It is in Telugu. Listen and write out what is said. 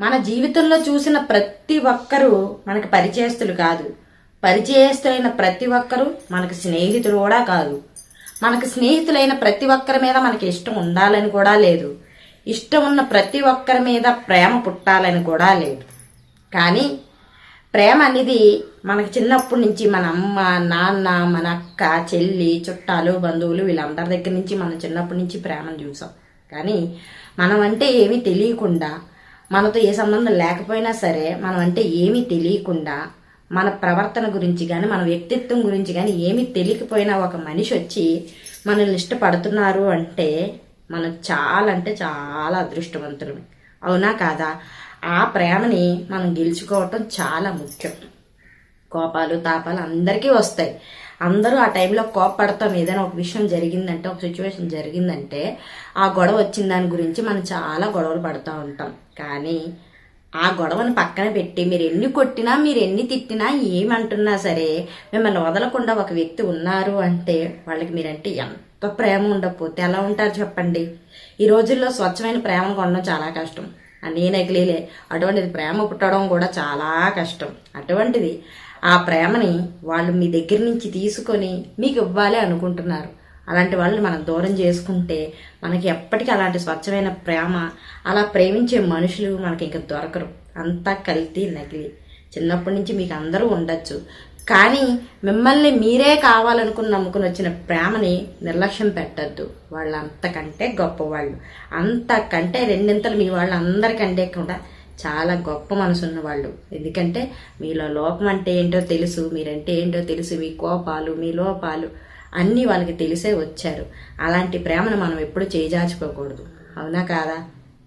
మన జీవితంలో చూసిన ప్రతి ఒక్కరూ మనకి పరిచయస్తులు కాదు. పరిచయస్తులైన ప్రతి ఒక్కరూ మనకు స్నేహితులు కూడా కాదు. మనకు స్నేహితులైన ప్రతి ఒక్కరి మీద మనకి ఇష్టం ఉండాలని కూడా లేదు. ఇష్టం ఉన్న ప్రతి ఒక్కరి మీద ప్రేమ పుట్టాలని కూడా లేదు. కానీ ప్రేమ అనేది మనకి చిన్నప్పటి నుంచి మన అమ్మ నాన్న మన అక్క చెల్లి చుట్టాలు బంధువులు వీళ్ళందరి దగ్గర నుంచి మనం చిన్నప్పటి నుంచి ప్రేమను చూసాం. కానీ మనం అంటే ఏమీ తెలియకుండా మనతో ఏ సంబంధం లేకపోయినా సరే మనం అంటే ఏమీ తెలియకుండా మన ప్రవర్తన గురించి కానీ మన వ్యక్తిత్వం గురించి కానీ ఏమీ తెలియకపోయినా ఒక మనిషి వచ్చి మనల్ని ఇష్టపడుతున్నారు అంటే మనం చాలా అంటే చాలా అదృష్టవంతులమే అవునా కాదా? ఆ ప్రేమని మనం గెలుచుకోవటం చాలా ముఖ్యం. కోపాలు తాపాలు అందరికీ వస్తాయి. అందరూ ఆ టైంలో కోపపడతాం. ఏదైనా ఒక విషయం జరిగిందంటే ఒక సిచ్యువేషన్ జరిగిందంటే ఆ గొడవ వచ్చిన దాని గురించి మనం చాలా గొడవలు పడుతూ ఉంటాం. కానీ ఆ గొడవను పక్కన పెట్టి మీరు ఎన్ని కొట్టినా మీరు ఎన్ని తిట్టినా ఏమంటున్నా సరే మిమ్మల్ని వదలకుండా ఒక వ్యక్తి ఉన్నారు అంటే వాళ్ళకి మీరంటే ఎంత ప్రేమ ఉండకపోతే ఎలా ఉంటారు చెప్పండి? ఈ రోజుల్లో స్వచ్ఛమైన ప్రేమ కొనడం చాలా కష్టం. నేను నకిలీలే అటువంటిది ప్రేమ పుట్టడం కూడా చాలా కష్టం. అటువంటిది ఆ ప్రేమని వాళ్ళు మీ దగ్గర నుంచి తీసుకొని మీకు ఇవ్వాలి అనుకుంటున్నారు. అలాంటి వాళ్ళని మనం దూరం చేసుకుంటే మనకి ఎప్పటికీ అలాంటి స్వచ్ఛమైన ప్రేమ అలా ప్రేమించే మనుషులు మనకి ఇంకా దొరకరు. అంతా కల్తీ నకిలీ. చిన్నప్పటి నుంచి మీకు అందరూ ఉండొచ్చు. కానీ మిమ్మల్ని మీరే కావాలనుకుని నమ్ముకుని వచ్చిన ప్రేమని నిర్లక్ష్యం పెట్టద్దు. వాళ్ళు అంతకంటే గొప్పవాళ్ళు. అంతకంటే రెండింతలు మీ వాళ్ళు అందరికంటే కూడా చాలా గొప్ప మనసున్న వాళ్ళు ఎందుకంటే మీలో లోపం అంటే ఏంటో తెలుసు మీరంటే ఏంటో తెలుసు మీ కోపాలు మీ లోపాలు అన్నీ వాళ్ళకి తెలిసే వచ్చారు. అలాంటి ప్రేమను మనం ఎప్పుడు చేజార్చుకోకూడదు. అవునా కాదా?